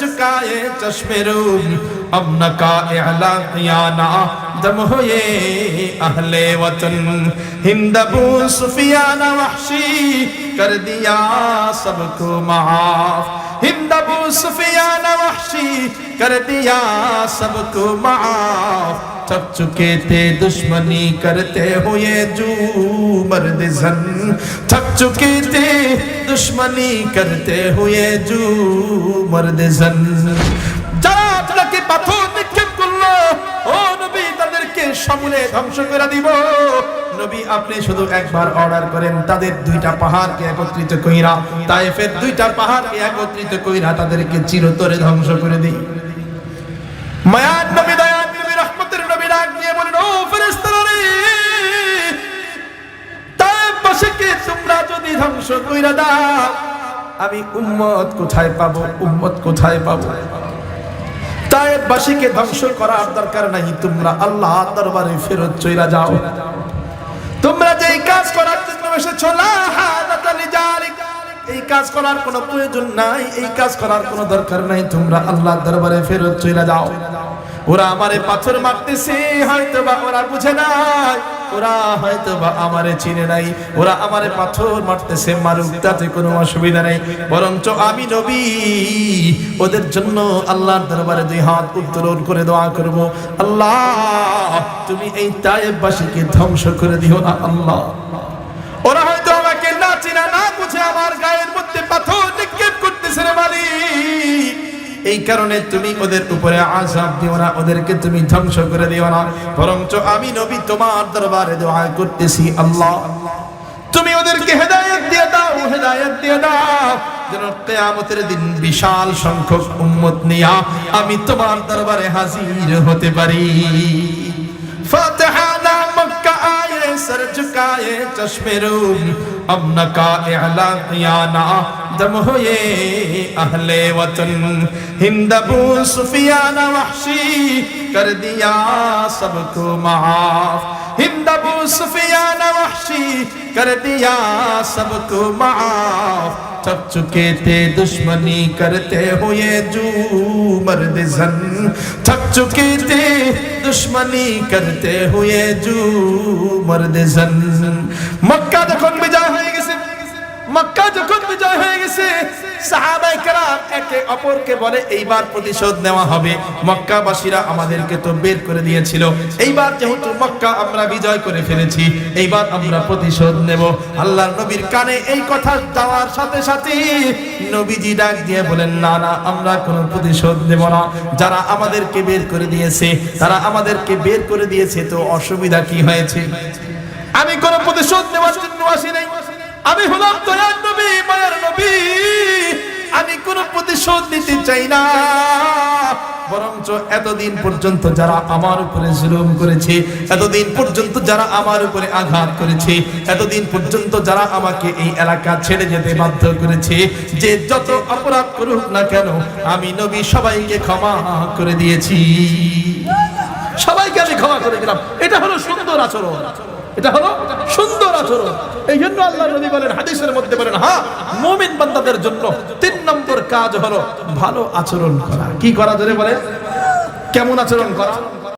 چکائے چشم روم، اب نکا اعلا قیانا دم ہوئے اہل وطن۔ ہند ابو سفیان وحشی کر دیا سب کو معاف۔ ہند ابو سفیان وحشی کر دیا سب کو معاف۔ تھک چکے تھے دشمنی کرتے ہوئے جو مرد زن۔ تھک چکے تھے দুশ্মনী করতে হুয়ে জু মর্দে যারা আপনাকে পাথর নিক্ষেপ করল ও নবী তাদেরকে সমূলে ধ্বংস করে দিব। নবী আপনি শুধু একবার অর্ডার করেন, তাদের দুইটা পাহাড়কে একত্রিত কইরা, তাইফের দুইটা পাহাড়কে একত্রিত কইরা তাদেরকে চিরতরে ধ্বংস করে দিই। মায়ার ধ্বংস কইরা দাও আমি উম্মত কোথায় পাবো? উম্মত কোথায় পাবো? তাইফবাসীকে ধ্বংস করার দরকার নাই। তোমরা আল্লাহ দরবারে ফেরত চইরা যাও। তোমরা যে কাজ করার জন্য এসেছ এই কাজ করার কোনো প্রয়োজন নাই, এই কাজ করার কোনো দরকার নাই। তোমরা আল্লাহ দরবারে ফেরত চলে যাও। ওরা আমারে পাথর মারতেছে হয়তো বা ওরা বুঝে নাই। ওরা হয়তো বা আমারে চিনে নাই, ওরা আমারে পাথর মারতেছে, মারুক, তাতে কোনো অসুবিধা নেই। বরঞ্চ আমি নবী, ওদের জন্য আল্লাহর দরবারে দুই হাত উত্তোলন করে দোয়া করব। আল্লাহ, তুমি এই তায়েববাসীকে ধ্বংস করে দিও না, আল্লাহ। ওরা এই কারণে তুমি ওদের উপরে আজাব দিও না, ওদেরকে তুমি ধ্বংস করে দিও না। বরঞ্চ আমি নবী তোমার দরবারে দোয়া করতেছি, আল্লাহ। তুমি ওদেরকে হেদায়ত দিয়ে দাও, হেদায়ত দিয়ে দাও। কেয়ামতের দিন বিশাল সংখ্যক উম্মত নিয়া আমি তোমার দরবারে হাজির হতে পারি। ফাতিহা सर झुकाए चश्मे रूम अब नका एला कियाना दम होए अहले वतन हिंद अबू सुफियान वहशी कर दिया सबको माफ हिंदबू सुफियान वहशी कर दिया सब तो माफ़। चप चुके थे दुश्मनी करते हुए जू मर्द जन। चप चुके थे दुश्मनी करते हुए जू मर्द जन। मक्का देखो মক্কা যখন বিজয় হয়ে গেছে সাহাবাই কারাম একে অপরকে বলে, এইবার প্রতিশোধ নেওয়া হবে। মক্কাবাসীরা আমাদেরকে তো বের করে দিয়েছিল। এইবার যেহেতু মক্কা আমরা বিজয় করে ফেলেছি, এইবার আমরা প্রতিশোধ নেব। আল্লাহর নবীর কানে এই কথা যাওয়ার সাথে সাথে নবীজি ডাক দিয়ে বলেন, না না, আমরা কোনো প্রতিশোধ নেব না। যারা আমাদেরকে বের করে দিয়েছে, তারা আমাদেরকে বের করে দিয়েছে, তো অসুবিধা কি হয়েছে? আমি কোনো প্রতিশোধ নেওয়ার জন্য আসি নাই। আমি হলাম দয়ার নবী, মায়ের নবী। আমি কোন প্রতিশোধ নিতে চাই না। বরঞ্চ এতদিন পর্যন্ত যারা আমার উপরে জুলুম করেছে, এতদিন পর্যন্ত যারা আমার উপরে আঘাত করেছে, এতদিন পর্যন্ত যারা আমাকে এই এলাকা ছেড়ে যেতে বাধ্য করেছে, যে যত অপরাধ করুক না কেন, আমি নবী সবাইকে ক্ষমা করে দিয়েছি। সবাইকে আমি ক্ষমা করে দিলাম। এটা হলো সুন্দর আচরণ। এটা হলো সুন্দর আচরণ। এই জন্য আল্লাহ নবী বলেন, হাদিসের মধ্যে বলেন হ্যাঁ মুমিন বান্দাদের জন্য তিন নম্বর কাজ হলো ভালো আচরণ করা। কি করা ধরে বলে কেমন আচরণ করা?